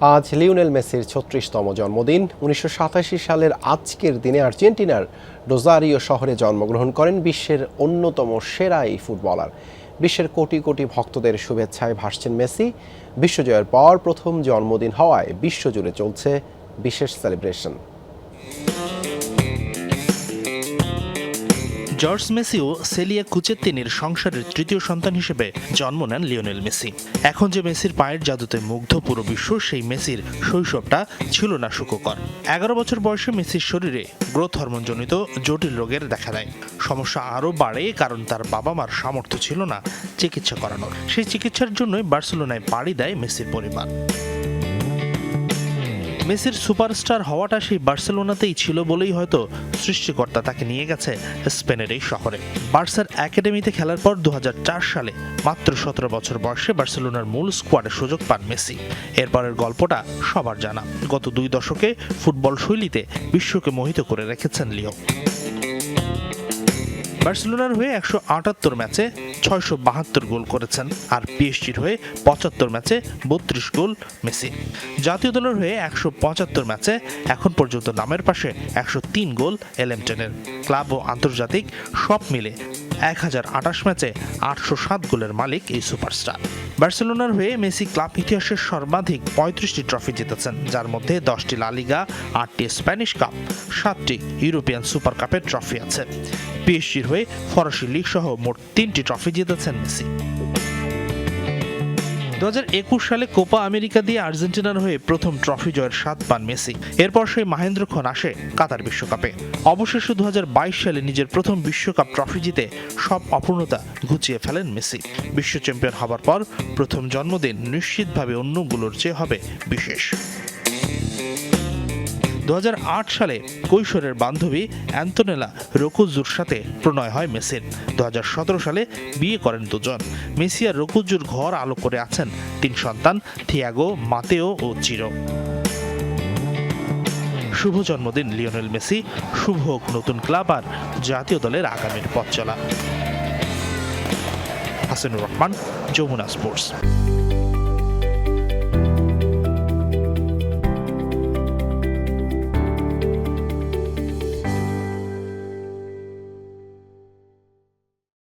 আজ লিওনেল মেসির ছত্রিশতম জন্মদিন। উনিশশো সাতাশি সালের আজকের দিনে আর্জেন্টিনার রোজারিও শহরে জন্মগ্রহণ করেন বিশ্বের অন্যতম সেরা এই ফুটবলার। বিশ্বের কোটি কোটি ভক্তদের শুভেচ্ছায় ভাসছেন মেসি। বিশ্বজয়ের পর প্রথম জন্মদিন হওয়ায় বিশ্বজুড়ে চলছে বিশেষ সেলিব্রেশন। জর্জ মেসি ও সেলিয়া কুচেত্তিনির সংসারের তৃতীয় সন্তান হিসেবে জন্ম নেন লিওনেল মেসি। এখন যে মেসির পায়ের জাদুতে মুগ্ধ পুরো বিশ্ব, সেই মেসির শৈশবটা ছিল না সুখকর। এগারো বছর বয়সে মেসির শরীরে গ্রোথ হরমোনজনিত জটিল রোগের দেখা দেয়। সমস্যা আরও বাড়ে কারণ তার বাবা মার সামর্থ্য ছিল না চিকিৎসা করানোর। সেই চিকিৎসার জন্যই বার্সেলোনায় পাড়ি দেয় মেসির পরিবার। মেসির সুপারস্টার হওয়াটা সেই বার্সেলোনাতেই ছিল বলেই হয়তো সৃষ্টিকর্তা তাকে নিয়ে গেছে স্পেনের এই শহরে। বার্সার একাডেমিতে খেলার পর দু হাজার চার সালে মাত্র সতেরো বছর বয়সে বার্সেলোনার মূল স্কোয়াডে সুযোগ পান মেসি। এরপরের গল্পটা সবার জানা। গত দুই দশকে ফুটবল শৈলীতে বিশ্বকে মোহিত করে রেখেছেন লিও। বার্সেলোনার হয়ে একশো আটাত্তর ম্যাচে ছয়শো বাহাত্তর গোল করেছেন আর পিএসজির হয়ে পঁচাত্তর ম্যাচে বত্রিশ গোল মেসি। জাতীয় দলের হয়ে একশো পঁচাত্তর ম্যাচে এখন পর্যন্ত নামের পাশে একশো তিন গোল এলেমটেনের ক্লাব ও আন্তর্জাতিক সব মিলে এক হাজার আটাশ ম্যাচে আটশো সাত গোলের মালিক এই সুপারস্টার। বার্সেলোনার হয়ে মেসি ক্লাব ইতিহাসের সর্বাধিক পঁয়ত্রিশটি ট্রফি জিতেছেন, যার মধ্যে দশটি লালিগা আটটি স্প্যানিশ কাপ, সাতটি ইউরোপিয়ান সুপার কাপের ট্রফি আছে। পিএসসির হয়ে ফরাসি লিগ সহ মোট তিনটি ট্রফি জিতেছেন মেসি। দু হাজার একুশ সালে কোপা আমেরিকা দিয়ে আর্জেন্টিনার হয়ে প্রথম ট্রফি জয়ের স্বাদ পান মেসি। এরপর সেই মাহেন্দ্র খন আসে কাতার বিশ্বকাপে। অবশেষে দু হাজার বাইশ সালে নিজের প্রথম বিশ্বকাপ ট্রফি জিতে সব অপূর্ণতা ঘুচিয়ে ফেলেন মেসি। বিশ্ব চ্যাম্পিয়ন হবার পর প্রথম জন্মদিন নিশ্চিতভাবে অন্যগুলোর চেয়ে হবে বিশেষ। দুহাজার আট সালে কৈশোরের বান্ধবী অ্যান্তোনেলা রকুজুর সাথে প্রণয় হয় মেসির। দুহাজার সতেরো সালে বিয়ে করেন দুজন। মেসি আর রকুজুর ঘর আলো করে আছেন তিন সন্তান, থিয়াগো, মাতেও ও চিরো। শুভ জন্মদিন, লিওনেল মেসি। শুভ নতুন ক্লাব আর জাতীয় দলের আগামীর পথ চলা হাসিনুর রহমান, যমুনা স্পোর্টস।